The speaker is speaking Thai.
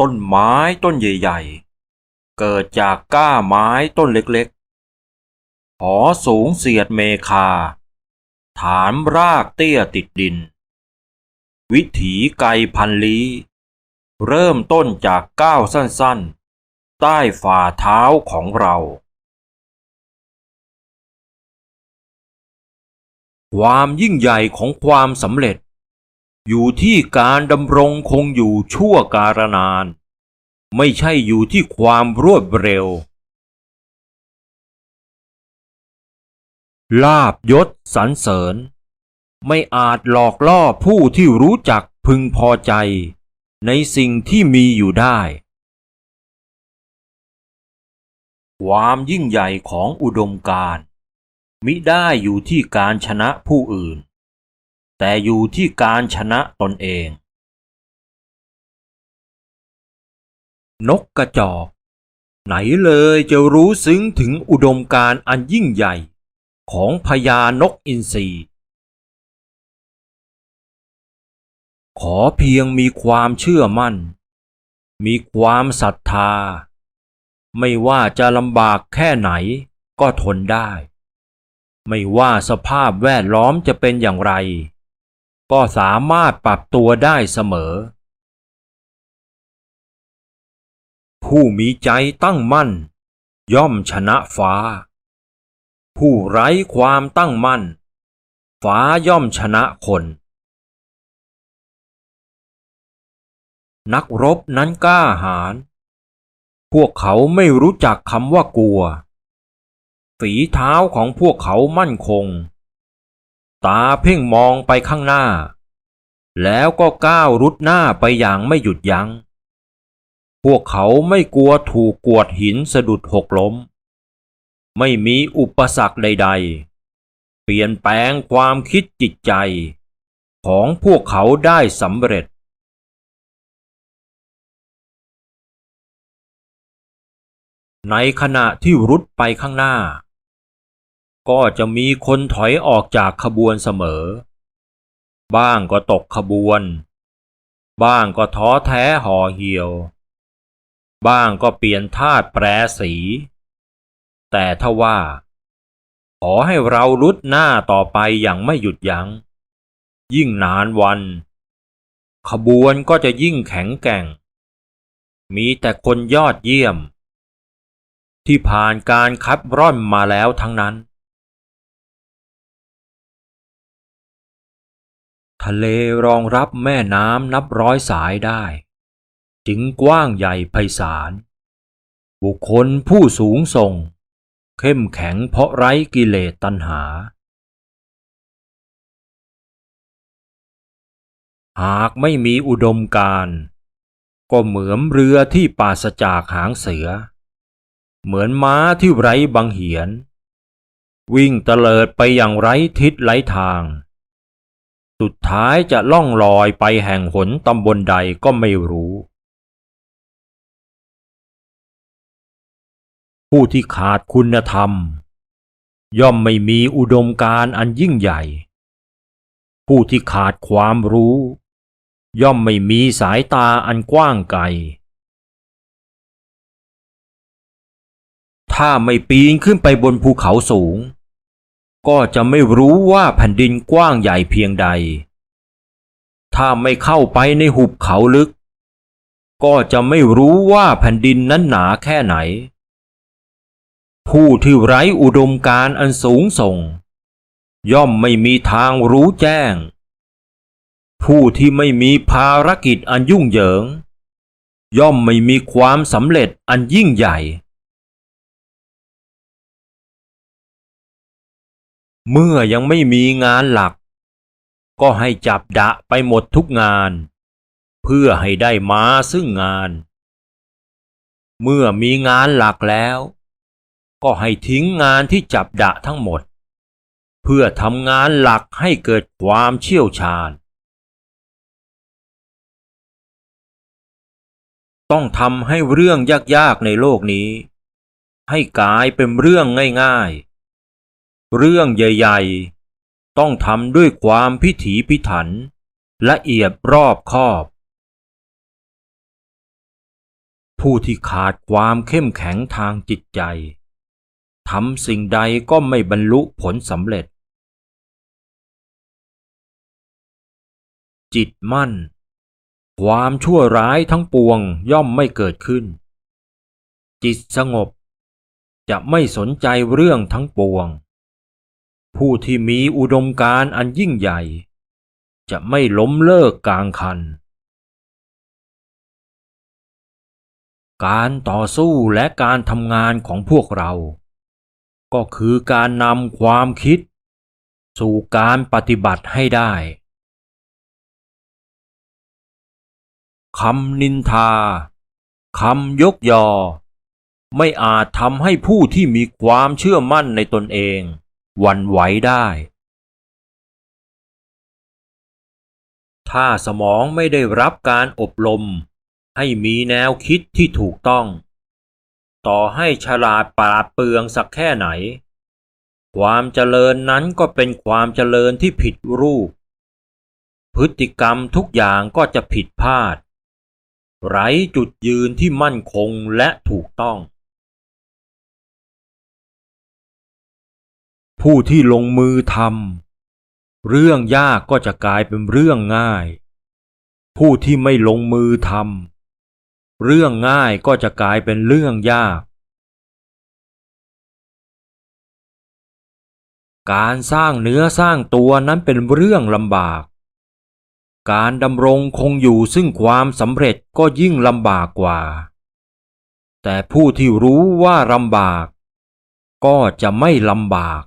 ต้นไม้ต้นใหญ่ๆ เกิดจากก้าไม้ต้นเล็กๆ หอสูงเสียดเมคา ฐานรากเตี้ยติดดิน วิถีไกลพันลี้ เริ่มต้นจากก้าวสั้นๆ ใต้ฝ่าเท้าของเรา ความยิ่งใหญ่ของความสำเร็จ อยู่ที่การดำรงคงอยู่ชั่วการนาน ไม่ใช่อยู่ที่ความรวดเร็ว ลาบยศสรรเสริญ ไม่อาจหลอกล่อผู้ที่รู้จักพึงพอใจ ในสิ่งที่มีอยู่ได้ ความยิ่งใหญ่ของอุดมการมิได้อยู่ที่การชนะผู้อื่น แต่อยู่ที่การชนะตนเอง นกกระจอก ไหนเลยจะรู้ซึ้งถึงอุดมการอันยิ่งใหญ่ของพญานกอินทรี ขอเพียงมีความเชื่อมั่น มีความศรัทธา ไม่ว่าจะลำบากแค่ไหนก็ทนได้ ไม่ว่าสภาพแวดล้อมจะเป็นอย่างไร ก็สามารถปรับตัวได้เสมอ ผู้มีใจตั้งมั่น ย่อมชนะฟ้า ผู้ไร้ความตั้งมั่น ฟ้าย่อมชนะคน นักรบนั้นกล้าหาญพวกเขาไม่รู้จักคำว่ากลัว ฝีเท้าของพวกเขามั่นคง ตาเพ่งมองไปข้างหน้า แล้วก็ก้าวรุดหน้าไปอย่างไม่หยุดยัง้ง พวกเขาไม่กลัวถูกกวดหินสะดุดหกล้ม ไม่มีอุปสรรคใด ๆ เปลี่ยนแปลงความคิดจิตใจ ของพวกเขาได้สำเร็จในขณะที่รุดไปข้างหน้า ก็จะมีคนถอยออกจากขบวนเสมอ บ้างก็ตกขบวน บ้างก็ท้อแท้ห่อเหี่ยว บ้างก็เปลี่ยนธาตุแปรสี แต่ถ้าว่า ขอให้เรารุดหน้าต่อไปอย่างไม่หยุดยัง้ง ยิ่งนานวัน ขบวนก็จะยิ่งแข็งแกร่ง มีแต่คนยอดเยี่ยมที่ผ่านการคัดร่อนมาแล้วทั้งนั้น ทะเลรองรับแม่น้ำนับร้อยสายได้ จึงกว้างใหญ่ไพศาล บุคคลผู้สูงส่ง เข้มแข็งเพราะไร้กิเลสตัณหา หากไม่มีอุดมการก็เหมือนเรือที่ปราศจากหางเสือ เหมือนม้าที่ไร้บังเหียน วิ่งเตลิดไปอย่างไร้ทิศไร้ทาง สุดท้ายจะล่องลอยไปแห่งหนตำบลใดก็ไม่รู้ ผู้ที่ขาดคุณธรรม ย่อมไม่มีอุดมการอันยิ่งใหญ่ ผู้ที่ขาดความรู้ ย่อมไม่มีสายตาอันกว้างไกล ถ้าไม่ปีนขึ้นไปบนภูเขาสูง ก็จะไม่รู้ว่าแผ่นดินกว้างใหญ่เพียงใด ถ้าไม่เข้าไปในหุบเขาลึก ก็จะไม่รู้ว่าแผ่นดินนั้นหนาแค่ไหน ผู้ที่ไร้อุดมการอันสูงส่ง ย่อมไม่มีทางรู้แจ้ง ผู้ที่ไม่มีภารกิจอันยุ่งเหยิง ย่อมไม่มีความสำเร็จอันยิ่งใหญ่ เมื่อยังไม่มีงานหลัก ก็ให้จับดะไปหมดทุกงาน เพื่อให้ได้มาซึ่งงาน เมื่อมีงานหลักแล้ว ก็ให้ทิ้งงานที่จับดะทั้งหมด เพื่อทำงานหลักให้เกิดความเชี่ยวชาญ ต้องทำให้เรื่องยากๆในโลกนี้ ให้กลายเป็นเรื่องง่ายๆ เรื่องใหญ่ๆ ต้องทำด้วยความพิถีพิถัน ละเอียดรอบคอบ ผู้ที่ขาดความเข้มแข็งทางจิตใจทำสิ่งใดก็ไม่บรรลุผลสำเร็จ จิตมั่น ความชั่วร้ายทั้งปวงย่อมไม่เกิดขึ้น จิตสงบจะไม่สนใจเรื่องทั้งปวง ผู้ที่มีอุดมการณ์อันยิ่งใหญ่ จะไม่ล้มเลิกกลางคัน การต่อสู้และการทำงานของพวกเรา ก็คือการนำความคิด สู่การปฏิบัติให้ได้คำนินทาคำยกยอ ไม่อาจทำให้ผู้ที่มีความเชื่อมั่นในตนเอง วันไหวได้ ถ้าสมองไม่ได้รับการอบรม ให้มีแนวคิดที่ถูกต้อง ต่อให้ฉลาดปราดเปรืองสักแค่ไหน ความเจริญนั้นก็เป็นความเจริญที่ผิดรูป พฤติกรรมทุกอย่างก็จะผิดพลาด ไร้จุดยืนที่มั่นคงและถูกต้อง ผู้ที่ลงมือทำเรื่องยากก็จะกลายเป็นเรื่องง่าย ผู้ที่ไม่ลงมือทำเรื่องง่ายก็จะกลายเป็นเรื่องยาก การสร้างเนื้อสร้างตัวนั้นเป็นเรื่องลำบาก การดำรงคงอยู่ซึ่งความสำเร็จก็ยิ่งลำบากกว่า แต่ผู้ที่รู้ว่าลำบาก ก็จะไม่ลำบาก